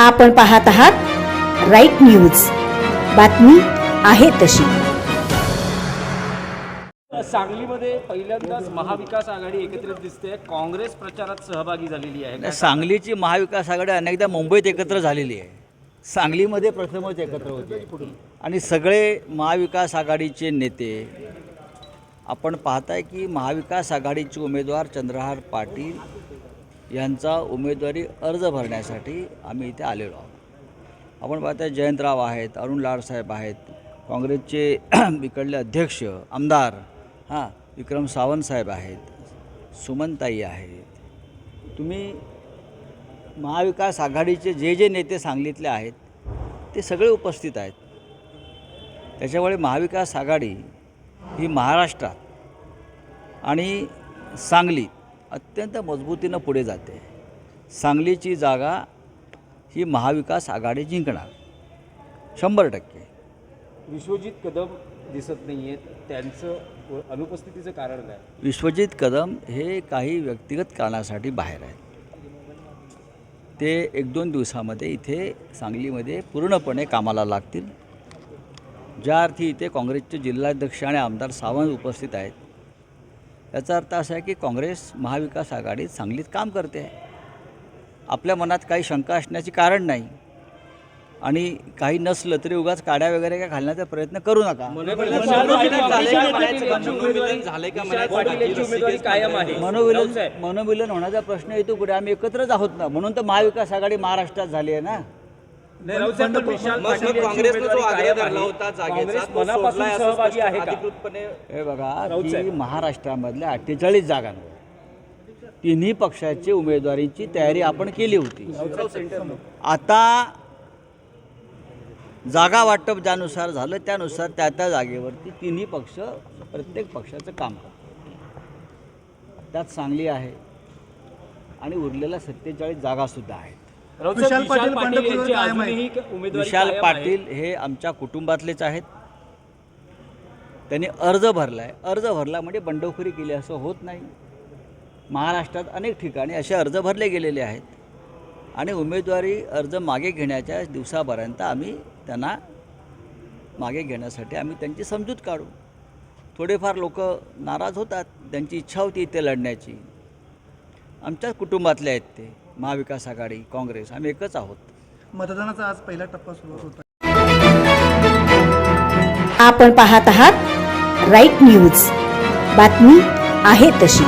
आपण पाहत आहात राईट न्यूज. बातमी आहे तशी. सांगलीमध्ये पहिल्यांदाच महाविकास आघाडी एकत्रित दिसते. काँग्रेस प्रचारात सहभागी झालेली आहे. सांगलीची महाविकास आघाडी अनेकदा मुंबईत एकत्र झालेली आहे. सांगलीमध्ये प्रथमच एकत्र होते. आणि सगळे महाविकास आघाडीचे नेते आपण पाहताय की महाविकास आघाडीचे उमेदवार चंद्रहार पाटील यांचा उमेदवारी अर्ज भरण्यासाठी आम्ही इथे आलेलो आहोत. आपण पाहता जयंतराव आहेत अरुण लाडसाहेब आहेत काँग्रेसचे इकडले अध्यक्ष आमदार हां विक्रम सावंत साहेब आहेत सुमनताई आहेत. तुम्ही महाविकास आघाडीचे जे जे नेते सांगलीतले आहेत ते सगळे उपस्थित आहेत. त्याच्यामुळे महाविकास आघाडी ही महाराष्ट्रात आणि सांगली अत्यंत मजबूतीनं पुढे जाते. सांगलीची जागा ही महाविकास आघाडी जिंकणार. शंभर टक्के. विश्वजित कदम दिसत नाहीयेत त्यांचं अनुपस्थितीचं कारण काय? विश्वजित कदम हे काही व्यक्तिगत कारणासाठी बाहेर आहेत. ते एक दोन दिवसामध्ये इथे सांगलीमध्ये पूर्णपणे कामाला लागतील. ज्या अर्थी इथे काँग्रेसचे जिल्हाध्यक्ष आणि आमदार सावंत उपस्थित आहेत. याचा अर्थ असा आहे की काँग्रेस महाविकास आघाडीत सांगलीत काम करते. आहे आपल्या मनात काही शंका असण्याचे कारण नाही. आणि काही नसलं तरी उगाच काड्या वगैरे काय घालण्याचा प्रयत्न करू नका. मनोविलन मनोविलन होण्याचा प्रश्न येतो कुठे आम्ही एकत्रच आहोत ना. म्हणून तर महाविकास आघाडी महाराष्ट्रात झाली आहे ना. राऊतसाहेब, पण विशाल पाटील यांची उमेदवारी कायम आहे. काँग्रेस मनापासून सहभागी आहे का? हे बघा राऊत की साहेब. महाराष्ट्रामधल्या अठ्ठेचाळीस जागांवर तिन्ही पक्षाची उमेदवारीची तयारी आपण केली होती. आता जागा वाटप ज्यानुसार झालं त्यानुसार त्या त्या जागेवरती तिन्ही पक्ष प्रत्येक पक्षाचं काम करतात त्यात सांगली आहे आणि उरलेल्या सत्तेचाळीस जागासुद्धा आहेत. विशाल पाटील यांची अजूनही उमेदवारी विशाल कायम आहे. पाटील हे आमच्या कुटुंबातलेच आहेत. त्यांनी अर्ज भरला आहे अर्ज भरला म्हणजे बंडखोरी केली असं होत नाही. महाराष्ट्रात अनेक ठिकाणी असे अर्ज भरले गेलेले आहेत. आणि उमेदवारी अर्ज मागे घेण्याच्या दिवसापर्यंत आम्ही त्यांना मागे घेण्यासाठी आम्ही त्यांची समजूत काढू. थोडेफार लोक नाराज होतात. त्यांची इच्छा होती इथे लढण्याची. आमच्याच कुटुंबातले आहेत ते. महाविकास आघाडी काँग्रेस आम्ही एकच आहोत. मतदानाचा आज पहिला टप्पा सुरू होता आपण पाहत आहात राईट न्यूज. बातमी आहे तशी.